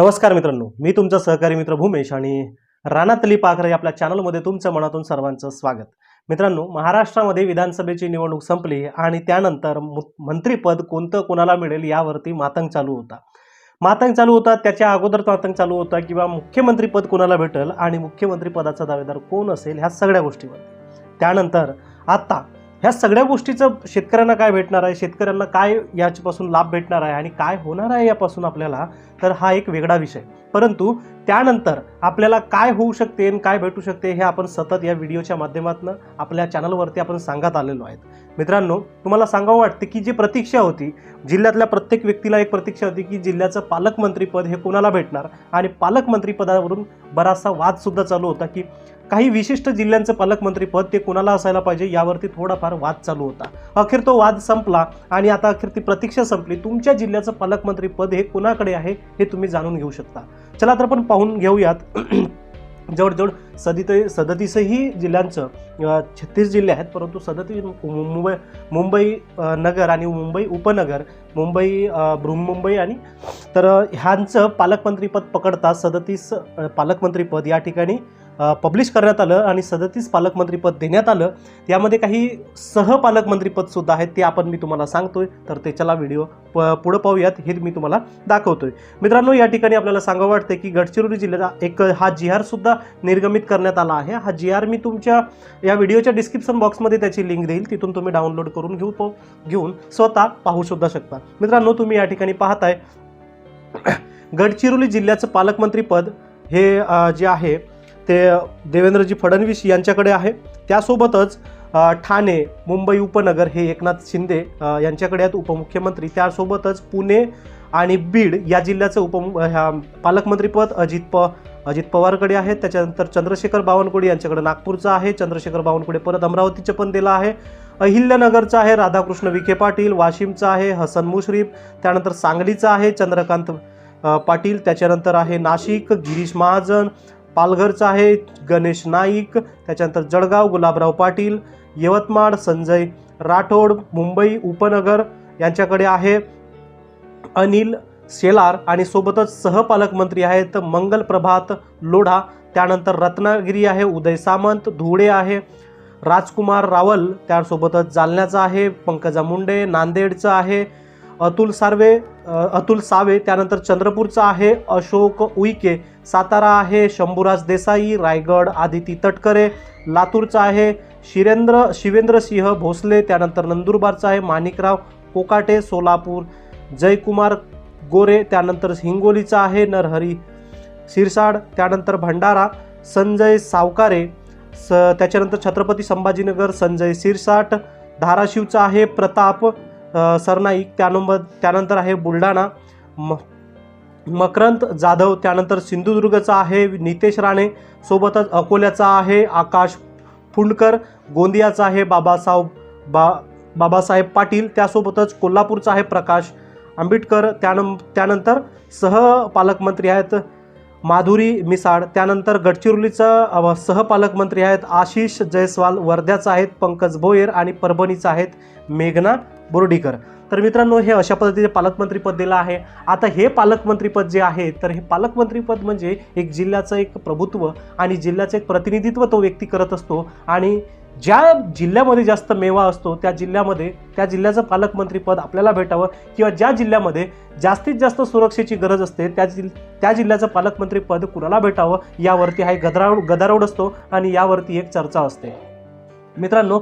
नमस्कार मित्रांनो मी तुमचा सहकारी मित्र भूमेश आणि रानातली पाखरे आपल्या चॅनलमध्ये तुमच्या मनातून सर्वांचं स्वागत. मित्रांनो महाराष्ट्रामध्ये विधानसभेची निवडणूक संपली आणि त्यानंतर मु- कोणतं कोणाला मिळेल यावरती मातंग चालू होता. मातंग चालू होता त्याच्या अगोदर मातंग चालू होता किंवा मुख्यमंत्रीपद कोणाला भेटेल आणि मुख्यमंत्रीपदाचा दावेदार कोण असेल ह्या सगळ्या गोष्टीवर त्यानंतर आत्ता ह्या सगळ्या गोष्टीचं शेतकऱ्यांना काय भेटणार आहे? शेतकऱ्यांना काय याच्यापासून लाभ भेटणार आहे आणि काय होणार आहे यापासून आपल्याला? तर हा एक वेगळा विषय. परंतु त्यानंतर आपल्याला काय होऊ शकते आणि काय भेटू शकते हे आपण सतत या व्हिडिओच्या माध्यमातून आपल्या चॅनलवरती आपण सांगत आलेलो आहेत. मित्रांनो तुम्हाला सांगावं वाटते की जी प्रतीक्षा होती जिल्ह्यातल्या प्रत्येक व्यक्तीला एक प्रतीक्षा होती की जिल्ह्याचं पालकमंत्रीपद हे कोणाला भेटणार? आणि पालकमंत्रीपदावरून बराचसा वादसुद्धा चालू होता की काही विशिष्ट जिल्ह्यांचं पालकमंत्रीपद ते कोणाला असायला पाहिजे यावरती थोडाफार वाद चालू होता. अखेर तो वाद संपला आणि आता अखेर ती प्रतीक्षा संपली. तुमच्या जिल्ह्याचं पालकमंत्रीपद हे कोणाकडे आहे हे तुम्ही जाणून घेऊ शकता. चला तर आपण पाहून घेऊयात. जवळजवळ सदित सदतीसही जिल्ह्यांचं छत्तीस जिल्हे आहेत परंतु सदतीस मुंबई मुंबई नगर आणि मुंबई उपनगर मुंबई बृहमुंबई आणि तर ह्यांचं पालकमंत्रीपद पकडता सदतीस पालकमंत्रीपद या ठिकाणी पब्लिश करण्यात आलं आणि सदतीस पालकमंत्रीपद देण्यात आलं. यामध्ये काही सहपालकमंत्रीपदसुद्धा आहेत ते आपण मी तुम्हाला सांगतोय. तर त्याच्याला व्हिडिओ प पुढं पाहूयात हे मी तुम्हाला दाखवतोय. मित्रांनो या ठिकाणी आपल्याला सांगावं वाटतं की गडचिरोली जिल्ह्याचा एक हा जी आरसुद्धा निर्गमित करण्यात आला आहे. हा जी आर मी तुमच्या या व्हिडिओच्या डिस्क्रिप्शन बॉक्समध्ये त्याची लिंक देईल. तिथून तुम्ही डाउनलोड करून घेऊ पाहू घेऊन स्वतः पाहू सुद्धा शकता. मित्रांनो तुम्ही या ठिकाणी पाहताय गडचिरोली जिल्ह्याचं पालकमंत्रीपद हे जे आहे ते देवेंद्रजी फडणवीस यांच्याकडे आहे. त्यासोबतच ठाणे मुंबई उपनगर हे एकनाथ शिंदे यांच्याकडे आहेत उपमुख्यमंत्री. त्यासोबतच पुणे आणि बीड या जिल्ह्याचं उप ह्या पालकमंत्रीपद अजित प अजित पवारकडे आहे. त्याच्यानंतर चंद्रशेखर बावनकुळे यांच्याकडे नागपूरचं आहे. चंद्रशेखर बावनकुळे परत अमरावतीचं पण दिलं आहे. अहिल्यानगरचं आहे राधाकृष्ण विखे पाटील वाशिमचं आहे हसन मुश्रीफ त्यानंतर सांगलीचं आहे चंद्रकांत पाटील त्याच्यानंतर आहे नाशिक गिरीश महाजन पालघरचं आहे गणेश नाईक त्याच्यानंतर जळगाव गुलाबराव पाटील यवतमाळ संजय राठोड मुंबई उपनगर यांच्याकडे आहे अनिल शेलार आणि सोबतच सहपालकमंत्री आहेत मंगल प्रभात लोढा त्यानंतर रत्नागिरी आहे उदय सामंत धुळे आहे राजकुमार रावल त्यासोबतच जालन्याचा आहे पंकजा मुंडे नांदेडचं आहे अतुल सार्वे अतुल सावे त्यानंतर चंद्रपूरचा आहे अशोक उईके सातारा आहे शंभूराज देसाई रायगड आदिती तटकरे लातूरचा आहे शिरेंद्र शिवेंद्रसिंह भोसले त्यानंतर नंदुरबारचा आहे माणिकराव कोकाटे सोलापूर जयकुमार गोरे त्यानंतर हिंगोलीचा आहे नरहरी शिरसाड त्यानंतर भंडारा संजय सावकारे स त्याच्यानंतर छत्रपती संभाजीनगर संजय शिरसाट धाराशिवचा आहे प्रताप सरनाईक त्यानंबर त्यानंतर आहे बुलढाणा. म मकरंत जाधव त्यानंतर सिंधुदुर्गचा आहे नितेश राणे सोबतच अकोल्याचा आहे आकाश फुंडकर गोंदियाचा आहे बाबासाहेब बा बाबासाहेब पाटील त्यासोबतच कोल्हापूरचा आहे प्रकाश आंबेडकर त्यानं त्यानंतर सह पालकमंत्री आहेत माधुरी मिसाळ त्यानंतर गडचिरोलीचं सहपालकमंत्री आहेत आशिष जयस्वाल वर्ध्याचं आहेत पंकज भोयर आणि परभणीचं आहेत मेघना बोर्डीकर. तर मित्रांनो हे अशा पद्धतीचे पालकमंत्रीपद दिलं आहे. आता हे पालकमंत्रीपद जे आहे तर हे पालकमंत्रीपद म्हणजे एक जिल्ह्याचं एक प्रभुत्व आणि जिल्ह्याचं एक प्रतिनिधित्व तो व्यक्ती करत असतो आणि ज्या जिल्ह्यामध्ये जास्त मेवा असतो त्या जिल्ह्यामध्ये त्या जिल्ह्याचं पालकमंत्रीपद आपल्याला भेटावं किंवा ज्या जिल्ह्यामध्ये जास्तीत जास्त सुरक्षेची गरज असते त्या जिल त्या जिल्ह्याचं पालकमंत्रीपद कुणाला भेटावं? यावरती हा एक गदारोळ गदारोड असतो आणि यावरती एक चर्चा असते. मित्रांनो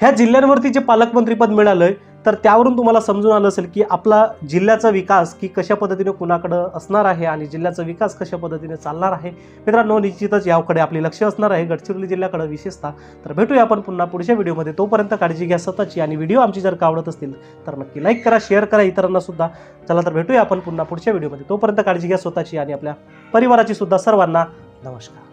ह्या जिल्ह्यांवरती जे पालकमंत्रीपद मिळालं आहे तर त्यावरून तुम्हाला समजून आलं असेल की आपला जिल्ह्याचा विकास की कशा पद्धतीने कुणाकडं असणार आहे आणि जिल्ह्याचा विकास कशा पद्धतीने चालणार आहे? मित्रांनो निश्चितच याकडे आपले लक्ष असणार आहे. गडचिरोली जिल्ह्याकडे विशेषतः. तर भेटूया आपण पुन्हा पुढच्या व्हिडिओमध्ये. तोपर्यंत काळजी घ्या स्वतःची आणि व्हिडिओ आमची जर का आवडत असतील तर नक्की लाईक करा शेअर करा इतरांना सुद्धा. चला तर भेटूया आपण पुन्हा पुढच्या व्हिडिओमध्ये. तोपर्यंत काळजी घ्या स्वतःची आणि आपल्या परिवाराची सुद्धा सर्वांना नमस्कार.